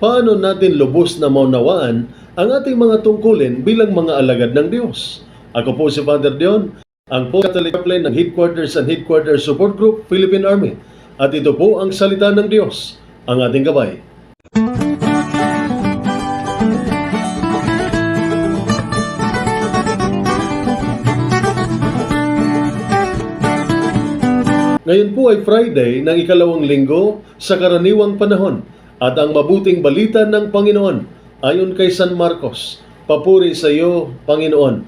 paano natin lubos na maunawaan ang ating mga tungkulin bilang mga alagad ng Diyos. Ako po si Father Dion, ang Post Catholic Chaplain ng Headquarters and Headquarters Support Group, Philippine Army. At ito po ang salita ng Diyos, ang ating gabay. Ngayon po ay Friday ng ikalawang linggo sa karaniwang panahon at ang mabuting balita ng Panginoon ayon kay San Marcos. Papuri sa iyo, Panginoon.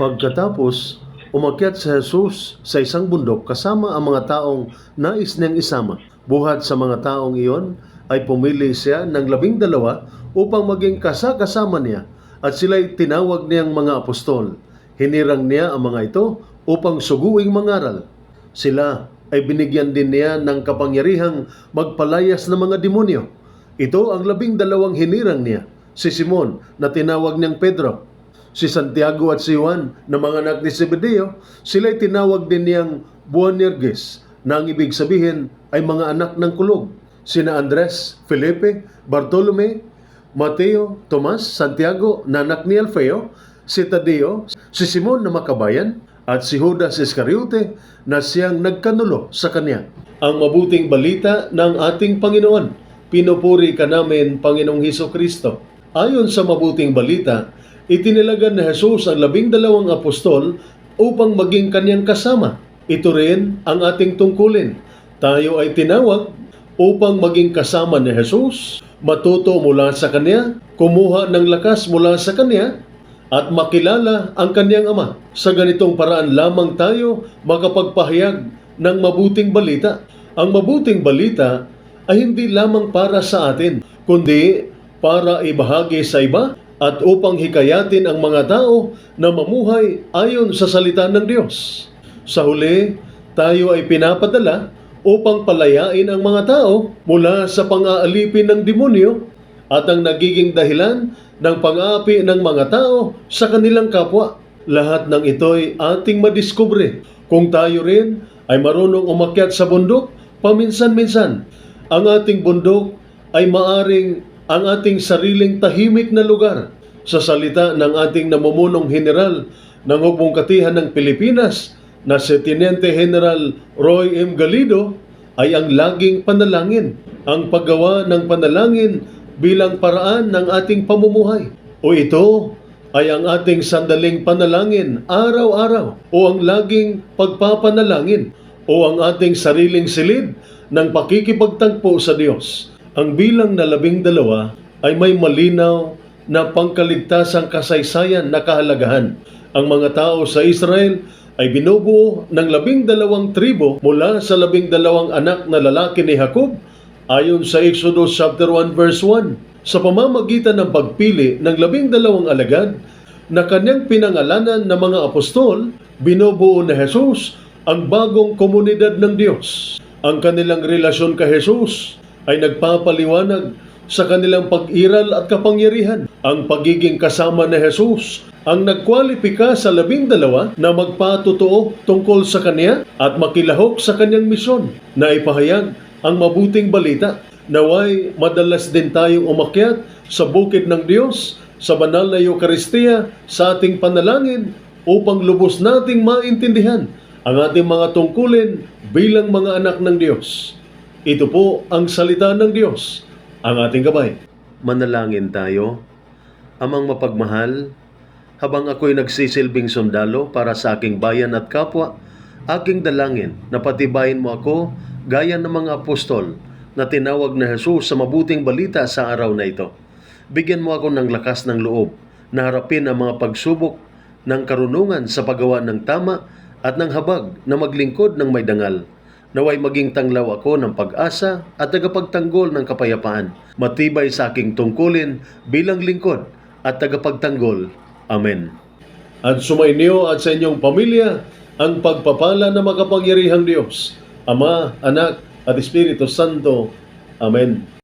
Pagkatapos, umakyat si Jesus sa isang bundok kasama ang mga taong nais niyang isama. Buhat sa mga taong iyon ay pumili siya ng labing dalawa upang maging kasakasama niya at sila'y tinawag niyang mga apostol. Hinirang niya ang mga ito upang suguing mangaral. Sila ay binigyan din niya ng kapangyarihang magpalayas ng mga demonyo. Ito ang labing dalawang hinirang niya, si Simon na tinawag niyang Pedro, si Santiago at si Juan na mga anak ni Zebedeo, sila'y tinawag din niyang Boanerges na ang ibig sabihin ay mga anak ng kulog. Sina Andres, Felipe, Bartolome, Mateo, Tomas, Santiago na anak ni Alfeo, si Tadeo, si Simon na makabayan, at si Judas Iscariote na siyang nagkanulo sa kanya. Ang mabuting balita ng ating Panginoon. Pinupuri ka namin, Panginoong Heso Kristo. Ayon sa mabuting balita, itinilagan ni Jesus ang labing dalawang apostol upang maging kanyang kasama. Ito rin ang ating tungkulin. Tayo ay tinawag upang maging kasama ni Jesus, matuto mula sa Kanya, kumuha ng lakas mula sa Kanya, at makilala ang kanyang ama. Sa ganitong paraan lamang tayo makapagpahayag ng mabuting balita. Ang mabuting balita ay hindi lamang para sa atin, kundi para ibahagi sa iba at upang hikayatin ang mga tao na mamuhay ayon sa salita ng Diyos. Sa huli, tayo ay pinapadala upang palayain ang mga tao mula sa pang-aalipin ng demonyo at ang nagiging dahilan ng pang-aapi ng mga tao sa kanilang kapwa. Lahat ng ito'y ating madiskubre kung tayo rin ay marunong umakyat sa bundok paminsan-minsan. Ang ating bundok ay maaring ang ating sariling tahimik na lugar. Sa salita ng ating namumunong general ng Hukbong Katihan ng Pilipinas na si Teniente General Roy M. Galido ay ang laging panalangin. Ang paggawa ng panalangin bilang paraan ng ating pamumuhay. O ito ay ang ating sandaling panalangin araw-araw o ang laging pagpapanalangin o ang ating sariling silid ng pakikipagtagpo sa Diyos. Ang bilang na labing dalawa ay may malinaw na pangkaligtasang kasaysayan na kahalagahan. Ang mga tao sa Israel ay binubuo ng labing dalawang tribo mula sa labing dalawang anak na lalaki ni Jacob Ayon sa Exodus chapter 1 verse 1, sa pamamagitan ng pagpili ng labing dalawang alagad na kanyang pinangalanan ng mga apostol, binubuo na Jesus ang bagong komunidad ng Diyos. Ang kanilang relasyon kay Jesus ay nagpapaliwanag sa kanilang pag-iral at kapangyarihan. Ang pagiging kasama ni Jesus ang nagkwalipika sa labing dalawa na magpatotoo tungkol sa Kanya at makilahok sa Kanyang misyon na ipahayag ang mabuting balita. Naway madalas din tayong umakyat sa bukid ng Diyos, sa banal na Eukaristiya, sa ating panalangin upang lubos nating maintindihan ang ating mga tungkulin bilang mga anak ng Diyos. Ito po ang salita ng Diyos, ang ating gabay. Manalangin tayo, Amang mapagmahal, habang ako'y nagsisilbing sundalo para sa aking bayan at kapwa, aking dalangin na patibayin mo ako gaya ng mga apostol na tinawag na Jesus sa mabuting balita sa araw na ito. Bigyan mo ako ng lakas ng loob na harapin ang mga pagsubok ng karunungan sa paggawa ng tama at ng habag na maglingkod ng may dangal. Naway maging tanglaw ako ng pag-asa at tagapagtanggol ng kapayapaan. Matibay sa aking tungkulin bilang lingkod at tagapagtanggol. Amen. At sumainyo at sa inyong pamilya ang pagpapala ng makapangyarihang Diyos, Ama, Anak, at Espiritu Santo. Amen.